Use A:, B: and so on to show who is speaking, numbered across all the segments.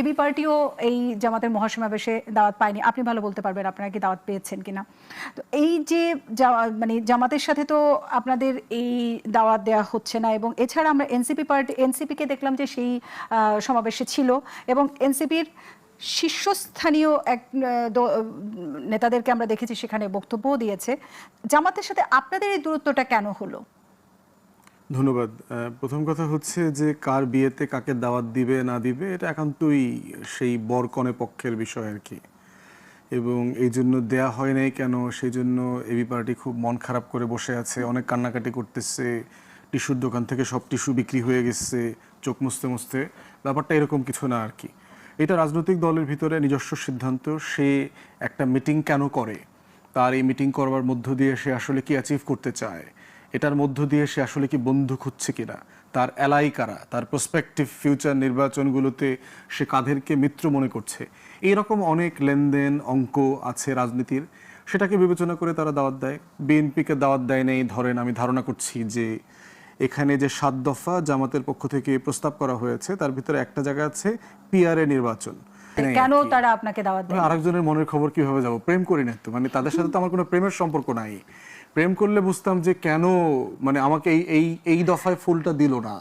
A: AB পার্টিও এই জামাতের মহাসমাবেশে দাওয়াত পায়নি। আপনি ভালো বলতে পারবেন আপনারা কি দাওয়াত পেয়েছেন কিনা। তো এই যে মানে জামাতের সাথে তো আপনাদের এই দাওয়াত দেওয়া হচ্ছে না এবং এছাড়া আমরা এনসিপি পার্টি, এনসিপিকে দেখলাম যে সেই সমাবেশে ছিল এবং এনসিপির শীর্ষস্থানীয় এক নেতাদেরকে আমরা দেখেছি সেখানে বক্তব্যও দিয়েছে। জামাতের সাথে আপনাদের এই দূরত্বটা কেন হলো?
B: ধন্যবাদ। প্রথম কথা হচ্ছে যে কার বিয়েতে কাকে দাওয়াত দিবে, না দিবে, এটা একান্তই সেই বরকনে পক্ষের বিষয় আর কি। এবং এই জন্য দেয়া হয় নাই কেন, সেই জন্য এবি পার্টি খুব মন খারাপ করে বসে আছে, অনেক কান্নাকাটি করতেছে, টিস্যুর দোকান থেকে সব টিস্যু বিক্রি হয়ে গেছে, চোখ মুছতে মুছতে, ব্যাপারটা এরকম কিছু না আর কি। এটা রাজনৈতিক দলের ভিতরে নিজস্ব সিদ্ধান্ত, সে একটা মিটিং কেন করে? তার এই মিটিং করবার মধ্য দিয়ে সে আসলে কি অ্যাচিভ করতে চায়? এটার মধ্য দিয়ে সে আসলে কি বন্ধু খুঁজছে কিনা? তার এলাই কারা? তার প্রসপেক্টিভ ফিউচার নির্বাচনগুলোতে সে কাদেরকে মিত্র মনে করছে? এইরকম অনেক লেনদেন অঙ্ক আছে রাজনীতির। সেটাকে বিবেচনা করে তারা দাওয়াত দেয়। বিএনপিকে দাওয়াত দেয় নেই। ধরেন আমি ধারণা করছি যে এখানে যে সাত দফা জামাতের পক্ষ থেকে প্রস্তাব করা হয়েছে তার ভিতরে একটা জায়গা আছে পিআরএ নির্বাচন।
A: কেন
B: কি।
A: তারা আপনাকে দাওয়াত দেয়?
B: আরেকজনের মনের খবর কীভাবে যাব? প্রেম করি না তো। মানে তাদের সাথে তো আমার কোনো প্রেমের সম্পর্ক নাই। প্রেম করলে বুঝতাম যে কেন মানে আমাকে এই এই এই দফায় ফুলটা দিল না।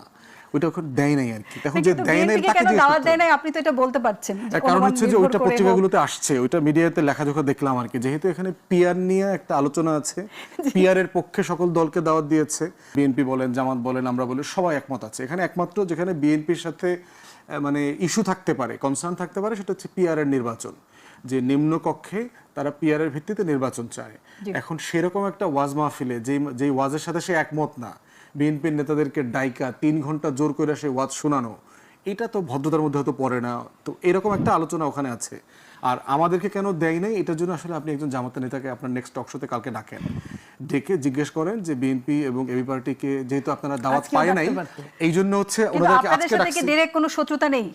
B: ওইটা দেয় নাই আর কি। এখন যে দেয় নাই তাকে
A: কেন দাওয়াত দেয় নাই আপনি তো এটা বলতে পারছেন
B: কারণ হচ্ছে যে ওইটা পত্রিকাগুলোতে আসছে ওইটা মিডিয়াতে লেখাজোখা দেখলাম আর কি। যেহেতু এখানে পিয়ার নিয়ে একটা আলোচনা আছে পিয়ার এর পক্ষে সকল দলকে দাওয়াত দিয়েছে। বিএনপি বলেন জামাত বলেন আমরা বলি সবাই একমত আছে। এখানে একমাত্র যেখানে বিএনপির সাথে মানে ইস্যু থাকতে পারে কনসার্ন থাকতে পারে সেটা হচ্ছে পিয়ার এর নির্বাচন। যে নিম্ন কক্ষে তারা পিয়ার এর ভিত্তিতে নির্বাচন চায়। এখন সেরকম একটা ওয়াজ মাহফিলে যেই যেই ওয়াজের সাথে সে একমত না বিএনপির নেতাদেরকে ডাইকা তিন ঘণ্টা জোর করে সেই ওয়াজ শোনানো এটা তো ভদ্রতার মধ্যে হয়তো পড়ে না। তো এরকম একটা আলোচনা ওখানে আছে। আর আমাদেরকে কেন দেয় নাই এটার জন্য আসলে আপনি একজন জামাতের নেতাকে আপনার নেক্সট টক শোতে কালকে ডাকেন। ডেকে জিজ্ঞেস করেন যে বিএনপি এবং এবি পার্টিকে যেহেতু আপনারা দাওয়াত পায় নাই এই জন্য হচ্ছে ওনাদেরকে আজকে ডাকছি।
A: কোনো শত্রুতা নেই?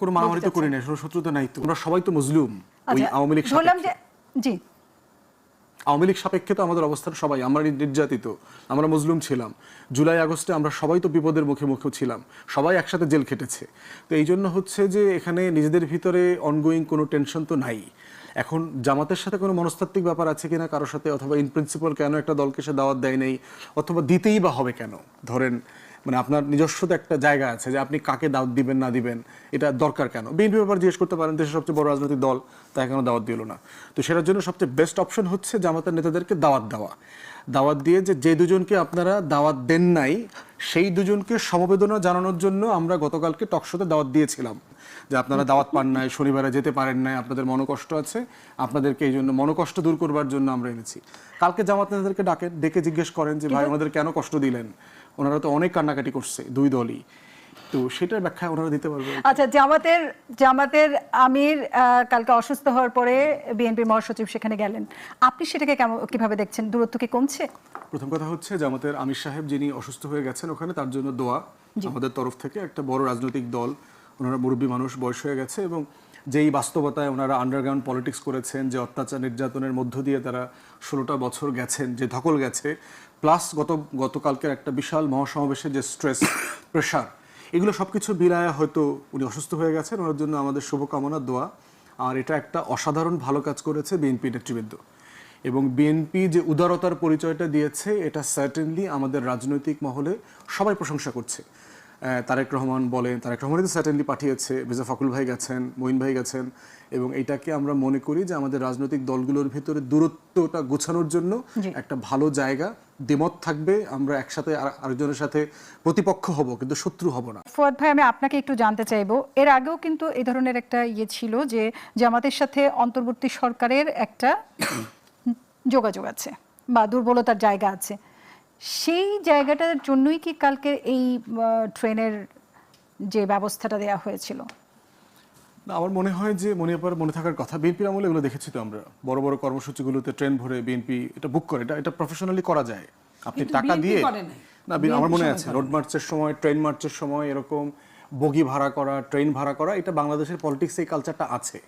B: কোনো মারামারি তো করি না শত্রুতা নাই তো। আমরা সবাই তো মজলুম ওই
A: আচ্ছা
B: আওয়ামী লীগ সাপেক্ষে।
A: যে জি।
B: আওয়ামী লীগ সাপেক্ষে তো আমাদের অবস্থান সবাই আমরা নির্যাতিত আমরা মজলুম ছিলাম। জুলাই আগস্টে আমরা সবাই তো বিপদের মুখে মুখে ছিলাম সবাই একসাথে জেল খেটেছে। তো এই জন্য হচ্ছে যে এখানে নিজেদের ভিতরে অনগোয়িং কোনো টেনশন তো নাই। এখন জামাতের সাথে কোনো মনস্তাত্ত্বিক ব্যাপার আছে কিনা কারোর সাথে অথবা ইন প্রিন্সিপাল কেন একটা দলকে সে দাওয়াত দেয় নেই অথবা দিতেই বা হবে কেন? ধরেন মানে আপনার নিজস্ব তো একটা জায়গা আছে যে আপনি কাকে দাওয়াত দিবেন, না দিবেন, এটা দরকার কেন? বিএনপি ব্যাপার জিজ্ঞেস করতে পারেন, দেশের সবচেয়ে বড় রাজনৈতিক দল তাই কেন দাওয়াত দিল না? তো সেটার জন্য সবচেয়ে বেস্ট অপশন হচ্ছে জামাতের নেতাদেরকে দাওয়াত দেওয়া। দাওয়াত দিয়ে যে যে দুজনকে আপনারা দাওয়াত দেন নাই সেই দুজনকে সমবেদনা জানানোর জন্য আমরা গতকালকে টকশোতে দাওয়াত দিয়েছিলাম যে আপনারা দাওয়াত পান নাই শনিবারে যেতে পারেন নাই আপনাদের মনোকষ্ট আছে আপনাদেরকে এই জন্য মনোকষ্ট দূর করবার জন্য আমরা এনেছি। কালকে জামাত নেতাদেরকে ডাকেন ডেকে জিজ্ঞেস করেন যে ভাই ওনাদের কেন কষ্ট দিলেন? ওনারা তো অনেক কান্নাকাটি করছে দুই দলই। তো সেটার ব্যাখ্যা ওনারা দিতে পারবে
A: আচ্ছা জামাতের জামাতের আমির কালকে অসুস্থ হওয়ার পরে বিএনপির মহাসচিব সেখানে গেলেন। আপনি সেটাকে কেমন কীভাবে দেখছেন? দূরত্ব কি কমছে?
B: প্রথম কথা হচ্ছে আমাদের আমির সাহেব যিনি অসুস্থ হয়ে গেছেন ওখানে তার জন্য দোয়া আমাদের তরফ থেকে। একটা বড় রাজনৈতিক দল ওনারা মুরব্বী মানুষ বয়স হয়ে গেছে এবং যেই বাস্তবতায় ওনারা আন্ডারগ্রাউন্ড পলিটিক্স করেছেন যে অত্যাচার নির্যাতনের মধ্য দিয়ে তারা ষোলোটা বছর গেছেন যে ধকল গেছে প্লাস গত গতকালকের একটা বিশাল মহাসমাবেশের যে স্ট্রেস প্রেশার এগুলো সব কিছু হয়তো উনি অসুস্থ হয়ে গেছেন। ওনার জন্য আমাদের শুভকামনা, দোয়া। আর এটা একটা অসাধারণ ভালো কাজ করেছে বিএনপি নেতৃবৃন্দ। এবং বিএনপি যে উদারতার পরিচয়টা দিয়েছে, এটা সার্টেনলি আমাদের রাজনৈতিক মহলে সবাই প্রশংসা করছে। তারেক রহমান বলেন তারেক রহমানই তো সার্টেনলি পাঠিয়েছে মির্জা ফখরুল ভাই গেছেন মঈন ভাই গেছেন এবং এটাকে আমরা মনে করি যে আমাদের রাজনৈতিক দলগুলোর ভিতরে দূরত্বটা গোছানোর জন্য একটা ভালো জায়গা দ্বিমত থাকবে আমরা একসাথে আরেকজনের সাথে প্রতিপক্ষ হব কিন্তু শত্রু হব না।
A: ফুয়াদ ভাই আমি আপনাকে একটু জানতে চাইব এর আগেও কিন্তু এই ধরনের একটা ইয়ে ছিল যে জামাতের সাথে অন্তর্বর্তী সরকারের একটা যোগাযোগ আছে বা দুর্বলতার জায়গা আছে। সেই জায়গাটার জন্যই কি কালকে এই ট্রেনের যে ব্যবস্থাটা দেওয়া হয়েছিল?
B: না আমার মনে হয় যে মনে পর মনে থাকার কথা বিএনপির আমলে এগুলো দেখেছি তো আমরা। বড় বড় কর্মসূচিগুলোতে ট্রেন ভরে বিএনপি এটা বুক করে এটা এটা প্রফেশনালি করা যায়। আপনি টাকা দিয়ে না আমার মনে আছে রোড মার্চের সময় ট্রেন মার্চের সময় এরকম বগি ভাড়া করা ট্রেন ভাড়া করা এটা বাংলাদেশের পলিটিক্স এই কালচারটা আছে।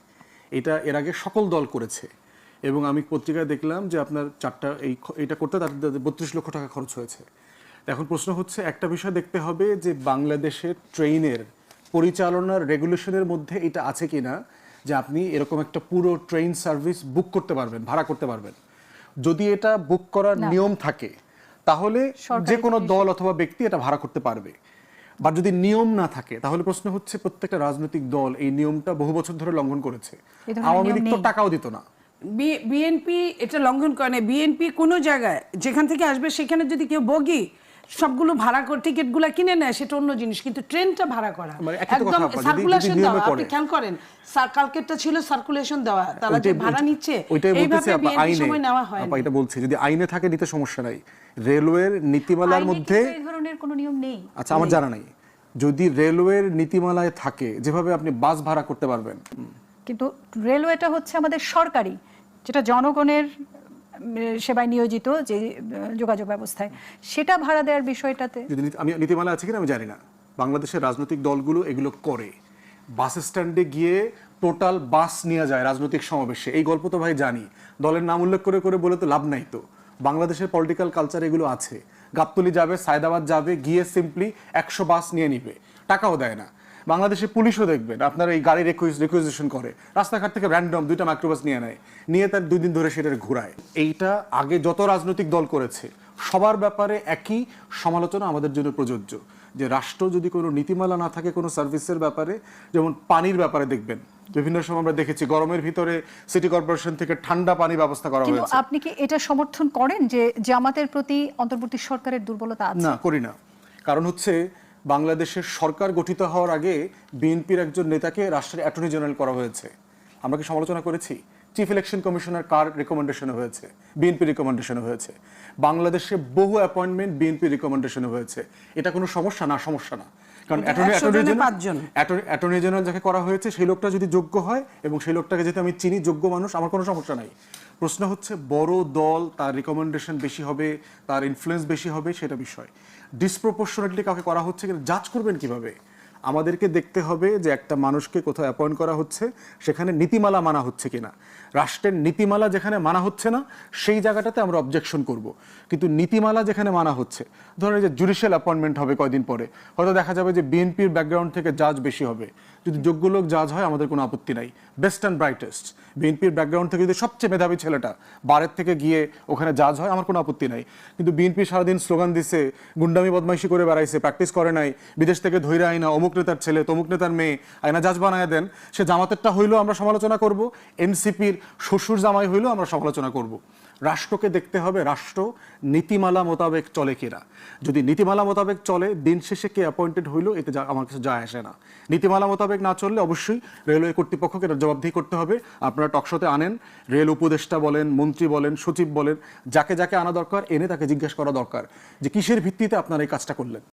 B: এটা এর আগে সকল দল করেছে। এবং আমি পত্রিকায় দেখলাম যে আপনার চারটা এই এটা করতে তাদের বত্রিশ লক্ষ টাকা খরচ হয়েছে। এখন প্রশ্ন হচ্ছে একটা বিষয় দেখতে হবে যে বাংলাদেশের ট্রেনের পরিচালনার রেগুলেশনের মধ্যে এটা আছে কিনা যে আপনি এরকম একটা পুরো ট্রেন সার্ভিস বুক করতে পারবেন ভাড়া করতে পারবেন। যদি এটা বুক করার নিয়ম থাকে তাহলে যে কোনো দল অথবা ব্যক্তি এটা ভাড়া করতে পারবে। বা যদি নিয়ম না থাকে তাহলে প্রশ্ন হচ্ছে প্রত্যেকটা রাজনৈতিক দল এই নিয়মটা বহু বছর ধরে লঙ্ঘন করেছে। আওয়ামী লীগ তো টাকাও দিত না।
C: বিএনপি এটা লঙ্ঘন করে না বিএনপি কোনো জায়গায় যেখান থেকে আসবে সেখানে যদি কেউ বগি সবগুলো ভাড়া করে টিকিটগুলো কিনে নেয় সেটা অন্য জিনিস কিন্তু ট্রেনটা ভাড়া করা।
B: মানে
C: একদম সার্কুলেশন দেওয়া আপনি খেয়াল করেন কালকেরটা ছিল সার্কুলেশন দেওয়া তারা যে ভাড়া নিচ্ছে এইভাবে বিএনপি
B: আইনে।
C: সময় নেওয়া হয়
B: আপা, এটা বলছি যদি আইনে থাকে নিতে সমস্যা নাই। রেলওয়ের নীতিমালার মধ্যে
A: এই ধরনের কোনো নিয়ম নেই।
B: আচ্ছা আমার জানা নাই। যদি রেলওয়ের নীতিমালায় থাকে যেভাবে আপনি বাস ভাড়া করতে পারবেন।
A: কিন্তু রেলওয়েটা হচ্ছে আমাদের সরকারি। যেটা জনগণের সেবায় নিয়োজিত যে যোগাযোগ ব্যবস্থায়, সেটা ভাড়া দেওয়ার বিষয়টাতে?
B: যদি আমি নীতিমালা আছে কিনা আমি জানি না। বাংলাদেশের রাজনৈতিক দলগুলো এগুলো করে। বাস স্ট্যান্ডে গিয়ে টোটাল বাস নিয়ে যায় রাজনৈতিক সমাবেশে। এই গল্প তো ভাই জানি। দলের নাম উল্লেখ করে করে বলে তো লাভ নাই তো। বাংলাদেশের পলিটিক্যাল কালচার এগুলো আছে। গাবতলি যাবে, সায়দাবাদ যাবে, গিয়ে সিম্পলি একশো বাস নিয়ে নিবে। টাকাও দেয় না। বাংলাদেশে পুলিশও দেখবেন আপনার এই গাড়ি রিকুইজিশন করে। রাস্তাঘাট থেকে র্যান্ডম দুইটা মাইক্রোবাস নিয়ে নেয়। নিয়ে তার দুই দিন ধরে সেটা ঘুরায়। এইটা আগে যত রাজনৈতিক দল করেছে সবার ব্যাপারে একই সমালোচনা আমাদের জন্য প্রযোজ্য। যে রাষ্ট্র যদি কোনো নীতিমালা না থাকে কোনো সার্ভিসের ব্যাপারে যেমন পানির ব্যাপারে দেখবেন। বিভিন্ন সময় আমরা দেখেছি গরমের ভিতরে সিটি কর্পোরেশন থেকে ঠান্ডা পানি ব্যবস্থা করা হয়েছে।
A: আপনি কি এটা সমর্থন করেন যে জামাতের প্রতি অন্তর্বর্তী সরকারের দুর্বলতা আছে?
B: না করি না। কারণ হচ্ছে বাংলাদেশের সরকার গঠিত হওয়ার আগে বিএনপির একজন নেতাকে রাষ্ট্রের অ্যাটর্নি জেনারেল করা হয়েছে। আমরা কি সমালোচনা করেছি? চিফ ইলেকশন কমিশনার কার রিকমেন্ডেশনে হয়েছে? বিএনপি রিকমেন্ডেশনে হয়েছে। বাংলাদেশে বহু অ্যাপয়েন্টমেন্ট বিএনপি রিকমেন্ডেশনে হয়েছে। এটা কোনো সমস্যা? না সমস্যা না। কারণ
C: এটা
B: অ্যাটর্নি অ্যাটর্নি জেনারেল
C: পাঁচজন।
B: অ্যাটর্নি জেনারেল যাকে করা হয়েছে সেই লোকটা যদি যোগ্য হয় এবং সেই লোকটাকে যেহেতু আমি চিনি যোগ্য মানুষ আমার কোনো সমস্যা নাই। প্রশ্ন হচ্ছে, বড় দল তার রিকমেন্ডেশন বেশি হবে, তার ইনফ্লুয়েন্স বেশি হবে, সেটা বিষয়। ডিসপ্রপোর্শনেটলি কাউকে করা হচ্ছে কিনা জাজ করবেন কীভাবে? আমাদেরকে দেখতে হবে যে একটা মানুষকে কোথাও অ্যাপয়েন্ট করা হচ্ছে, সেখানে নীতিমালা মানা হচ্ছে কিনা। রাষ্ট্রের নীতিমালা যেখানে মানা হচ্ছে না, সেই জায়গাটাতে আমরা অবজেকশন করব। কিন্তু নীতিমালা যেখানে মানা হচ্ছে, ধরেন যে জুডিশিয়াল অ্যাপয়েন্টমেন্ট হবে কয়দিন পরে, হয়তো দেখা যাবে যে বিএনপির ব্যাকগ্রাউন্ড থেকে জাজ বেশি হবে। যদি যোগ্য লোক জাজ হয়, আমাদের কোনো আপত্তি নাই। বেস্ট অ্যান্ড ব্রাইটেস্ট বিএনপির ব্যাকগ্রাউন্ড থেকে যদি সবচেয়ে মেধাবী ছেলেটা বারের থেকে গিয়ে ওখানে জাজ হয়, আমার কোনো আপত্তি নাই। কিন্তু বিএনপি সারাদিন স্লোগান দিছে, গুন্ডামি, বদমাইশি করে বেড়াইছে প্র্যাকটিস করে নাই, বিদেশ থেকে ধৈর্য আইনা, অমুক নেতার ছেলে, তমুক নেতার মেয়ে আইনা জাজ বানায় দেন, সে জামাতেরটা হইলেও আমরা সমালোচনা করব, এনসিপির শ্বশুর জামাই হইলেও আমরা সমালোচনা করব। রাষ্ট্রকে দেখতে হবে, রাষ্ট্র নীতিমালা মোতাবেক চলে কিনা। যদি নীতিমালা মোতাবেক চলে, দিন শেষে কে অ্যাপয়েন্টেড হইল, এতে আমার কিছু যায় আসে না। নীতিমালা মোতাবেক না চললে অবশ্যই রেলওয়ে কর্তৃপক্ষকে জবাবদিহি করতে হবে। আপনারা টকশোতে আনেন, রেল উপদেষ্টা বলেন, মন্ত্রী বলেন, সচিব বলেন, যাকে যাকে আনা দরকার, এনে তাকে জিজ্ঞেস করা দরকার যে কিসের ভিত্তিতে আপনারা এই কাজটা করলেন।